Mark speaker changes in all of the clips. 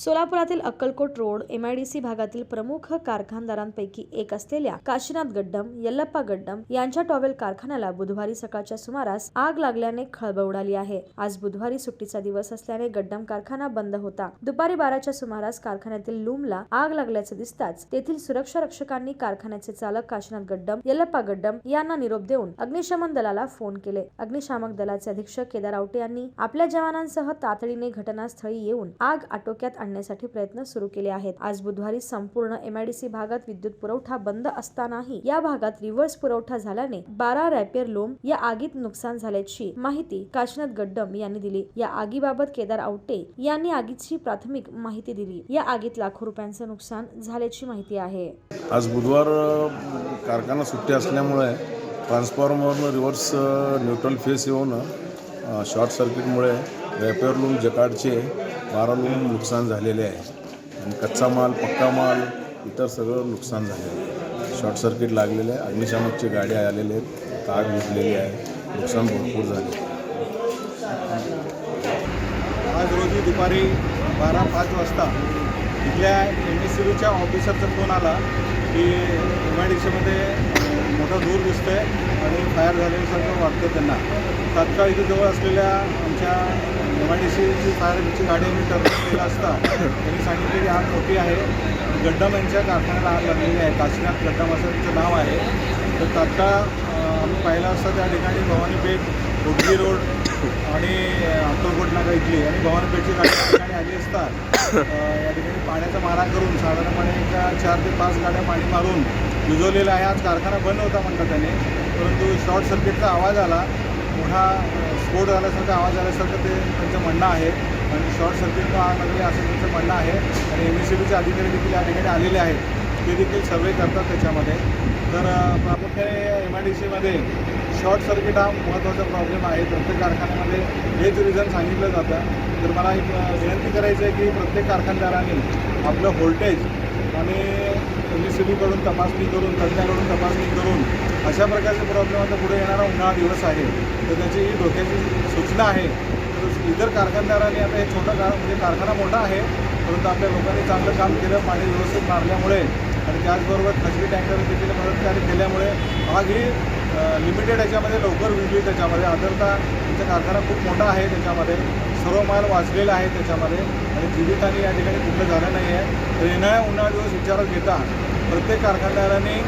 Speaker 1: सोलापुरातील Akkalkot road M IDC भागातील प्रमुख कारखानदारांपैकी एक असलेल्या काशीनाथ गड्डम यल्लप्पा गड्डम यांच्या टॉवेल कारखान्याला बुधवारी सकाळच्या सुमारास आग लागल्याने खळबळ उडाली आहे. आज बुधवारी सुट्टीचा दिवस असल्याने गड्डम कारखाना बंद होता. दुपारी बाराच्या सुमारास कारखान्यातील लूमला आग लागल्याचे दिसताच तेथील सुरक्षा रक्षकांनी कारखान्याचे चालक काशीनाथ गड्डम यल्लप्पा गड्डम यांना निरोप देऊन अग्निशमन दलाला फोन केले. अग्निशामक दलाचे अधीक्षक केदार आवटे यांनी आपल्या जवानांसह तातडीने घटनास्थळी येऊन आग आटोक्यात आणण्यासाठी प्रयत्न सुरू केले आहेत. आज बुधवारी संपूर्ण एमआयडीसी भागात विद्युत पुरवठा बंद असतानाही या भागात रिव्हर्स पुरवठा झाल्याने बारा रॅपियर लोम या आगीत नुकसान झाल्याची माहिती काशनाथ गड्डम यांनी दिली. या आगीबाबत केदार आवटे यांनी आगीची प्राथमिक माहिती दिली. या आगीत लाखो रुपयांचे नुकसान झाल्याची माहिती आहे.
Speaker 2: आज बुधवार कारखाना सुट्टी असल्यामुळे ट्रान्सफॉर्मरनं रिव्हर्स न्यूट्रल फेस येऊन शॉर्ट सर्किटमुळे रॅपेअर लूम जकाडचे बारा नुकसान झालेले आहे. आणि कच्चा माल पक्का माल इतर सगळं नुकसान झालेलं आहे. शॉर्ट सर्किट लागलेलं आहे. अग्निशामकची गाड्या आलेल्या आहेत. ताग घेतलेली आहे. नुकसान भरपूर झाले.
Speaker 3: आज रोजी दुपारी बारा पाच वाजता इथल्या एम एस सी बीच्या ऑफिसरचा फोन आला की एम आय डी सीमध्ये मोठं धूर दिसतोय आणि फायर झाल्यासारखं वाटतं त्यांना. तात्काळ इथे जवळ असलेल्या आमच्या एम आय डी सीची फायरची गाडी आम्ही टर्मिनेट केला असता त्यांनी सांगितले की आग मोठी आहे. गड्डम यांच्या कारखान्याला आग लागलेली आहे. काशीनाथ गड्डम असं त्यांचं नाव आहे. तर तात्काळ आम्ही पाहिलं असता त्या ठिकाणी भवानीपेठ पेठ रोड आणि अक्कलकोट नाका इथली. आणि भवानीपेठची गाडी ठिकाणी आली असता या ठिकाणी पाण्याचा मारा करून साधारणपणे एका चार ते पाच गाड्या पाणी मारून विजवलेला आहे. आज कारखाना बंद होता म्हणतात त्याने. परंतु शॉर्ट सर्किटचा आवाज आला. मोठा स्फोट झाल्यासारखा आवाज आल्यासारखं ते त्यांचं म्हणणं आहे. आणि शॉर्ट सर्किट आग लागली असं त्यांचं म्हणणं आहे. आणि एम एस सी बीचे अधिकारी देखील या ठिकाणी आलेले आहेत. ते देखील सर्वे करतात त्याच्यामध्ये. तर प्रामुख्याने एम आय डी सीमध्ये शॉर्ट सर्किट हा महत्त्वाचा प्रॉब्लेम आहे. प्रत्येक कारखान्यामध्ये हेच रिझन सांगितलं जातं. तर मला एक विनंती करायची आहे की प्रत्येक कारखानदाराने आपलं व्होल्टेज आणि एम सीबीकडून सी तपासणी करून तज्ज्ञाकडून तपासणी करून अशा प्रकारचे प्रॉब्लेम आता पुढे येणारा उन्हाळा दिवस आहे. तर त्याची ही धोक्याची सूचना आहे तर इतर कारखानदारांनी आता हे छोटा कार म्हणजे कारखाना मोठा आहे परंतु आपल्या लोकांनी चांगलं काम केलं पाणी व्यवस्थित मारल्यामुळे आणि त्याचबरोबर खासगी टँकर देखील मदतकार्य केल्यामुळे आग ही लिमिटेड याच्यामध्ये लवकर विजली त्याच्यामध्ये. आदरता त्याचा कारखाना खूप मोठा आहे त्याच्यामध्ये. सर्व माल वाचलेला आहे त्याच्यामध्ये. आणि जीवितांनी या ठिकाणी कुठलं झालं नाही आहे तर येणाऱ्या उन्हाळा दिवस विचारात घेता प्रत्येक कारखानदारांनी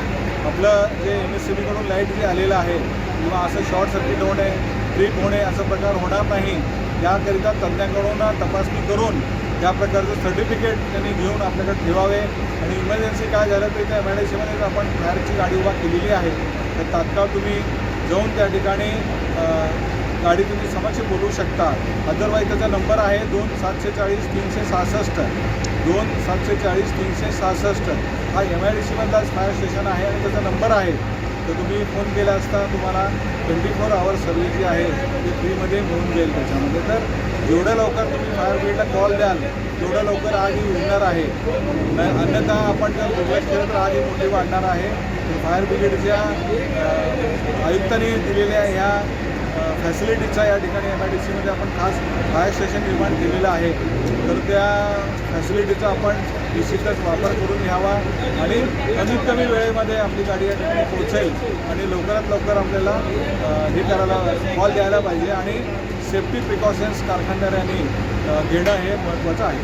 Speaker 3: आपलं जे एम एस सी बीकडून लाइट जे आलेलं आहे किंवा असं शॉर्ट सर्किट होणे ट्रीप होणे असा प्रकार होणार नाही. याकरिता तज्ज्ञांकडून तपासणी करून या प्रकारचं सर्टिफिकेट त्यांनी घेऊन आपल्याकडे ठेवावे आणि इमर्जन्सी काय झालं तर त्या एम आय डी सीमध्ये आपण फायरची गाडी उभा केलेली आहे तर तात्काळ तुम्ही जाऊन त्या ठिकाणी गाडी तुम्ही समक्ष बोलवू शकता. अदरवाईज त्याचा नंबर आहे दोन सातशे चाळीस तीनशे सहासष्ट. दोन सातशे चाळीस तीनशे सहासष्ट. हा एम आय डी सीमधलाच फायर स्टेशन आहे आणि त्याचा नंबर आहे. तर तुम्ही फोन केला असता तुम्हाला ट्वेंटी फोर आवर सर्व्हिस जी आहे ती फ्रीमध्ये मिळून जाईल त्याच्यामध्ये. तर जेवढ्या लवकर तुम्ही फायर ब्रिगेडला कॉल द्याल तेवढ्या लवकर आग ही उडणार आहे. न अन्यथा आपण जर दुर्लक्ष केलं तर आग ही मोठी वाढणार आहे. फायर ब्रिगेडच्या आयुक्तांनी दिलेल्या ह्या फॅसिलिटीचा या ठिकाणी एम आय डी सीमध्ये आपण खास फायर स्टेशन निर्माण केलेलं आहे. तर त्या फॅसिलिटीचा आपण निश्चितच वापर करून घ्यावा आणि कमीत कमी वेळेमध्ये आपली गाडी या ठिकाणी पोहोचेल आणि लवकरात लवकर आपल्याला हे करायला कॉल द्यायला पाहिजे आणि सेफ्टी प्रिकॉशन्स कारखानदारांनी घेणं हे महत्त्वाचं आहे.